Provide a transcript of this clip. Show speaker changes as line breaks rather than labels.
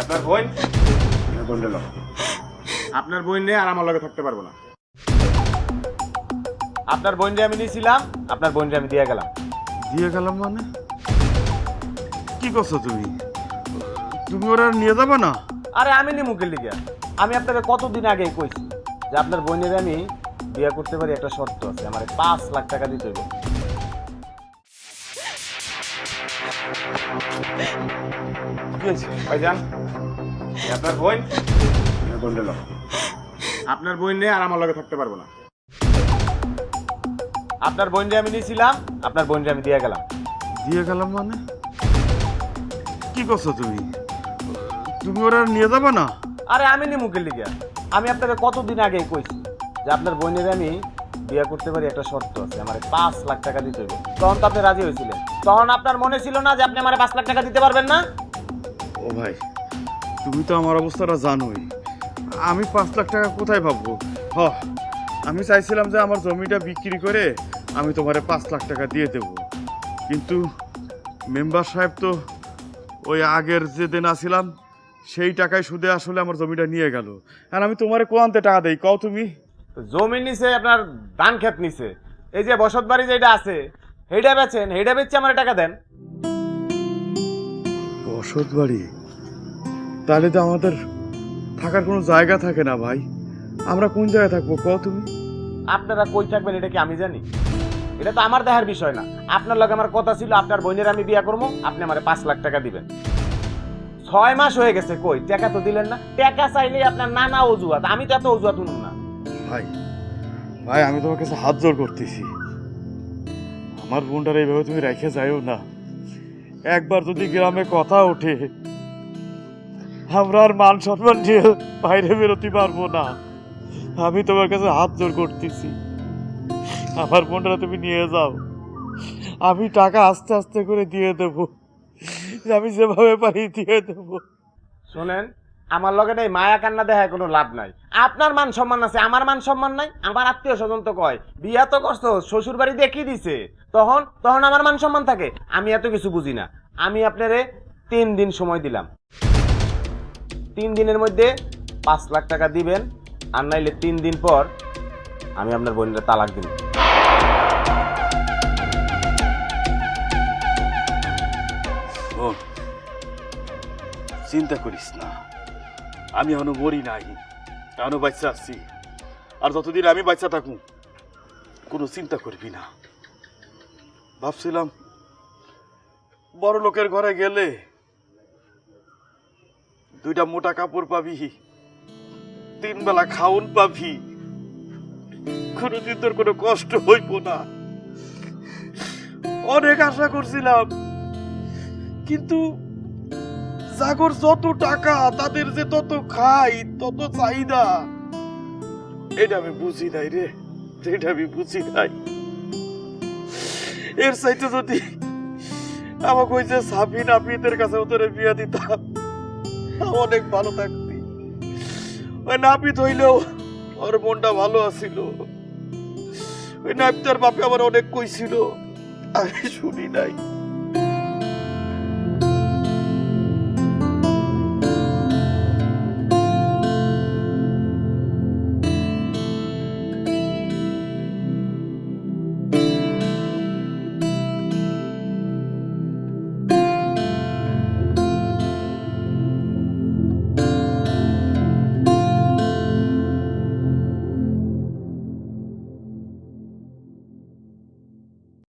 আপনার বোন? আপনার বোন নিয়ে আর আমার লগে থাকতে পারব না। আপনার বোন যে আমি নিয়েছিলাম আপনার বোন যে আমি দিয়ে গেলাম।
দিয়ে গেলাম মানে? কি করছ তুমি? তুমি ওরা নিয়ে যাবে না?
আরে আমি নি মুখের লিগে আমি আপনাকে কতদিন আগে কইছি যে আপনার বোনের আমি বিয়ে করতে পারি একটা শর্ত আছে। আমার পাঁচ লাখ টাকা দিতে হবে। কি হয়েছে ভাইজান আপনার বোন?
কোনটা লোক
আপনার বোন নিয়ে আর আমার লগে থাকতে পারব না। আপনার বোন আমি নিয়েছিলাম আপনার বোন আমি দিয়ে গেলাম।
দিয়ে গেলাম মানে? কি করছ তুমি? তুমি ওরা নিয়ে যাবে না?
আরে আমি নি মুখের লিগে? আমি আপনাকে কতদিন আগে কইছি যে আপনার বোনের আমি বিয়ে করতে পারি একটা শর্ত আছে আমার পাঁচ লাখ টাকা দিতে হবে। তখন তো আপনি রাজি হয়েছিলেন। তখন আপনার মনে ছিল না যে আপনি আমার পাঁচ লাখ টাকা দিতে পারবেন না?
ও ভাই, তুমি তো আমার অবস্থাটা জানোই। আমি পাঁচ লাখ টাকা কোথায় পাবো? হ, আমি চাইছিলাম যে আমার জমিটা বিক্রি করে আমি তোমারে পাঁচ লাখ টাকা দিয়ে দেব। কিন্তু মেম্বার সাহেব তো ওই আগের যে দিন আসিলাম সেই টাকায় সুদে আসলে আমার জমিটা নিয়ে গেল। আর আমি তোমারে কোয়ান্তে টাকা দেই? কও তুমি।
জমি নিছে, আপনার ধান ক্ষেত নিছে। এই যে বসত বাড়ি যেটা আছে, সেইটা বেচেন, সেইটা বেচে আমার টাকা দেন।
বসত বাড়ি তাহলে তো আমাদের থাকার কোনো জায়গা থাকে না ভাই। আমরা কোন জায়গায় থাকব কও তুমি?
আপনারা কই থাকবেন এটা কি আমি জানি? এটা তো আমার দেখার বিষয় না। আপনার লগে আমার কথা ছিল আপনার বোনের আমি বিয়া করব আপনি আমার পাঁচ লাখ টাকা দিবেন। ছয় মাস হয়ে গেছে কই? টাকা তো দিলেন না। টাকা চাইলে আপনার নানা অজুহাত। আমি তো এত অজুহাত শুনুন না।
ভাই ভাই আমি তোমার কাছে হাত জোর করতেছি। আমার বোনটার এইভাবে তুমি রেখে যাইও না। একবার যদি গ্রামে কথা ওঠে, আমরা আর মান সম্মান নিয়ে বাইরে বেরোতে পারব না। আমি তোমার কাছে হাত জোর করতেছি। আমার বোনরা তুমি নিয়ে যাও। আমি টাকা আস্তে আস্তে করে দিয়ে দেবো। আমি যেভাবে পারি দিয়ে দেবো।
শোনেন আমার লগে এই মায়া কান্না দেখায় কোনো লাভ নাই। আপনার মান সম্মান আছে, আমার মান সম্মান নাই, আমার আত্মীয় স্বজন তো কয়, বিয়া তো করছ, শ্বশুর বাড়ি দেখিয়ে দিছে। তখন তখন আমার মান সম্মান থাকে, আমি এত কিছু বুঝি না। আমি আপনারে তিন দিন সময় দিলাম। তিন দিনের মধ্যে পাঁচ লাখ টাকা দিবেন, আর নাইলে তিন দিন পর আমি আপনার বোনের তালাক দিব
চিন্তা করিস না। আমি এখনও মরি নাই, এখনও বাচ্চা আছি। আর যতদিন আমি বাচ্চা থাকুন কোনো চিন্তা করবি না। ভাবছিলাম, বড় লোকের ঘরে গেলে দুইটা মোটা কাপড় পাবি, তিন বেলা খাউন পাবি। কোনোদিন তোর কোনো কষ্ট হইব না। অনেক আশা করছিলাম, কিন্তু জাগর যত টাকা, তাদের যে তত খাই, তত চাহিদা। এটা আমি বুঝি নাই রে। এটা আমি বুঝি নাই। এর চাইতে যদি আমাকে ওই যে সাফি নাপিতের কাছে ওদের বিয়া দিতাম অনেক ভালো থাকতি। ওই নাপিত হইলেও ওর মনটা ভালো আছিল। ওই নাপিতার বাপে আমার অনেক কইছিল, আমি শুনি নাই।